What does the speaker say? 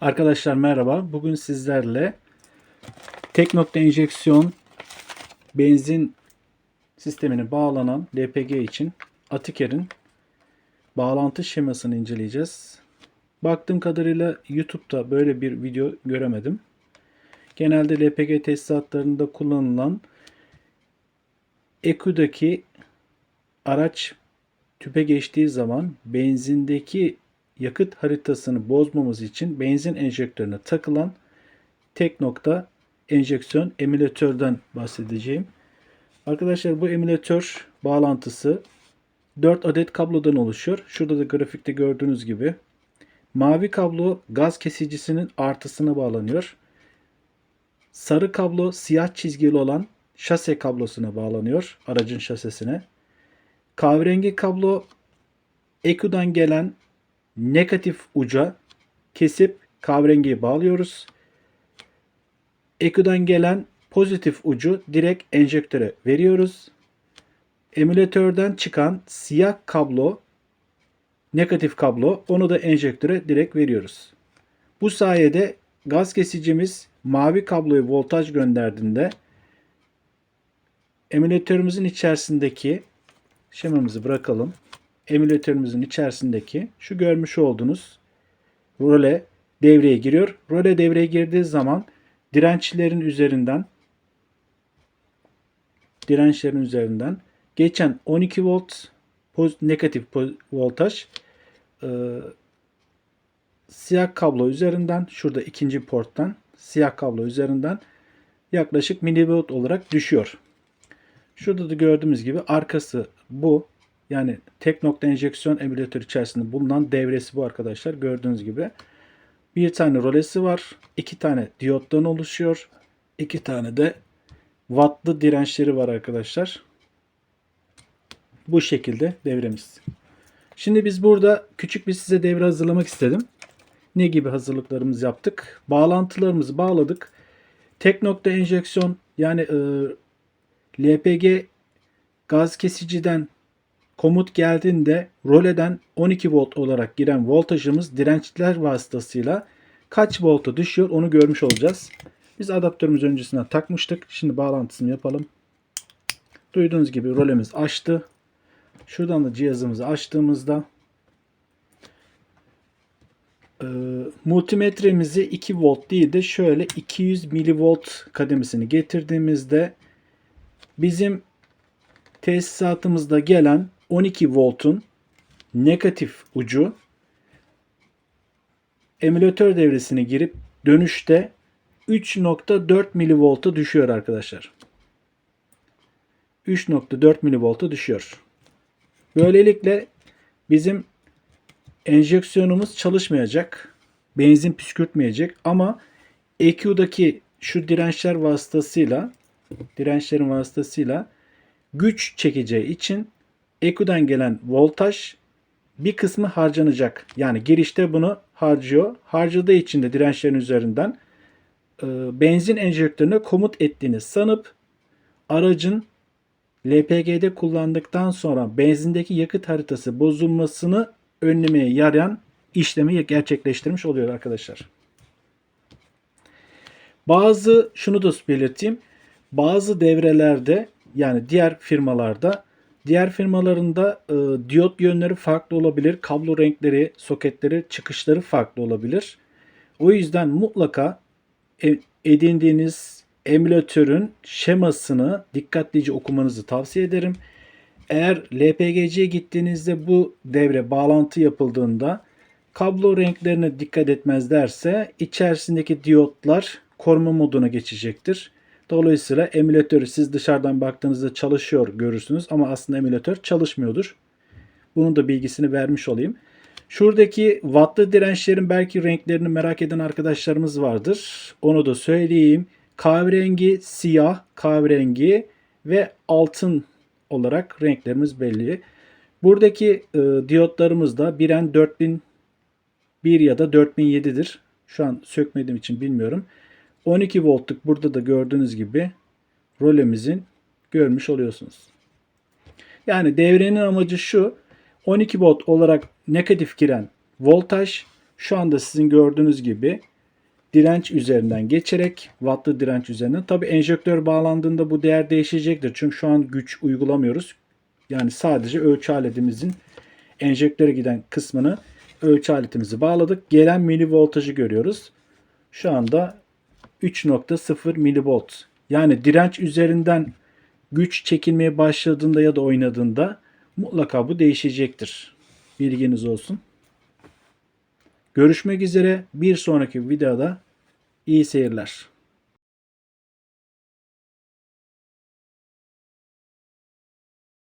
Arkadaşlar merhaba. Bugün sizlerle tek nokta enjeksiyon benzin sistemine bağlanan LPG için Atiker'in bağlantı şemasını inceleyeceğiz. Baktığım kadarıyla YouTube'da böyle bir video göremedim. Genelde LPG tesisatlarında kullanılan EKU'daki araç tüpe geçtiği zaman benzindeki yakıt haritasını bozmamız için benzin enjektörüne takılan tek nokta enjeksiyon emülatörden bahsedeceğim. Arkadaşlar bu emülatör bağlantısı 4 adet kablodan oluşuyor. Şurada da grafikte gördüğünüz gibi. Mavi kablo gaz kesicisinin artısına bağlanıyor. Sarı kablo siyah çizgili olan şase kablosuna bağlanıyor. Aracın şasesine. Kahverengi kablo EKU'dan gelen negatif uca kesip kahverengiye bağlıyoruz. EKU'dan gelen pozitif ucu direkt enjektöre veriyoruz. Emülatörden çıkan siyah kablo negatif kablo onu da enjektöre direkt veriyoruz. Bu sayede gaz kesicimiz mavi kabloya voltaj gönderdiğinde emülatörümüzün içerisindeki şemamızı bırakalım. Emülatörümüzün içerisindeki şu görmüş olduğunuz role devreye giriyor. Role devreye girdiği zaman dirençlerin üzerinden dirençlerin üzerinden geçen 12 volt poz, negatif poz, voltaj e, siyah kablo üzerinden şurada ikinci porttan siyah kablo üzerinden yaklaşık milivolt olarak düşüyor. Şurada da gördüğümüz gibi arkası bu. Yani tek nokta enjeksiyon emülatör içerisinde bulunan devresi bu arkadaşlar. Gördüğünüz gibi. Bir tane rolesi var. iki tane diyottan oluşuyor. iki tane de wattlı dirençleri var arkadaşlar. Bu şekilde devremiz. Şimdi biz burada küçük bir size devre hazırlamak istedim. Ne gibi hazırlıklarımızı yaptık? Bağlantılarımızı bağladık. Tek nokta enjeksiyon yani e, LPG gaz kesiciden komut geldiğinde roleden 12 volt olarak giren voltajımız dirençler vasıtasıyla kaç volta düşüyor onu görmüş olacağız. Biz adaptörümüz öncesinden takmıştık. Şimdi bağlantısını yapalım. Duyduğunuz gibi rolemiz açtı. Şuradan da cihazımızı açtığımızda e, multimetremizi 2 volt değil de şöyle 200 milivolt kademesini getirdiğimizde bizim tesisatımızda gelen 12 voltun negatif ucu emülatör devresine girip dönüşte 3.4 milivolta düşüyor arkadaşlar. 3.4 milivolta düşüyor. Böylelikle bizim enjeksiyonumuz çalışmayacak. Benzin püskürtmeyecek ama EQ'daki şu dirençler vasıtasıyla dirençlerin vasıtasıyla güç çekeceği için EQ'dan gelen voltaj bir kısmı harcanacak. Yani girişte bunu harcıyor. Harcadığı için de dirençlerin üzerinden e, benzin enjektörüne komut ettiğini sanıp aracın LPG'de kullandıktan sonra benzindeki yakıt haritası bozulmasını önlemeye yarayan işlemi gerçekleştirmiş oluyor arkadaşlar. Bazı şunu da belirteyim. Bazı devrelerde yani diğer firmalarda diğer firmalarında e, diyot yönleri farklı olabilir. Kablo renkleri, soketleri, çıkışları farklı olabilir. O yüzden mutlaka e, edindiğiniz emülatörün şemasını dikkatlice okumanızı tavsiye ederim. Eğer LPGC'ye gittiğinizde bu devre bağlantı yapıldığında kablo renklerine dikkat etmezlerse içerisindeki diyotlar koruma moduna geçecektir. Dolayısıyla emülatörü siz dışarıdan baktığınızda çalışıyor görürsünüz ama aslında emülatör çalışmıyordur. Bunun da bilgisini vermiş olayım. Şuradaki wattlı dirençlerin belki renklerini merak eden arkadaşlarımız vardır. Onu da söyleyeyim. Kahverengi, siyah, kahverengi ve altın olarak renklerimiz belli. Buradaki e, diyotlarımız da biren 4001 ya da 4007'dir. Şu an sökmediğim için bilmiyorum. 12 voltluk burada da gördüğünüz gibi rolemizin görmüş oluyorsunuz. Yani devrenin amacı şu 12 volt olarak negatif giren voltaj Şu anda sizin gördüğünüz gibi direnç üzerinden geçerek wattlı direnç üzerinden. Tabi enjektör bağlandığında bu değer değişecektir. Çünkü şu an güç uygulamıyoruz. Yani sadece ölçü aletimizin enjektöre giden kısmını ölçü aletimizi bağladık. Gelen milivoltajı görüyoruz. Şu anda 3.0 milivolt. Yani direnç üzerinden güç çekilmeye başladığında ya da oynadığında mutlaka bu değişecektir. Bilginiz olsun. Görüşmek üzere bir sonraki videoda iyi seyirler.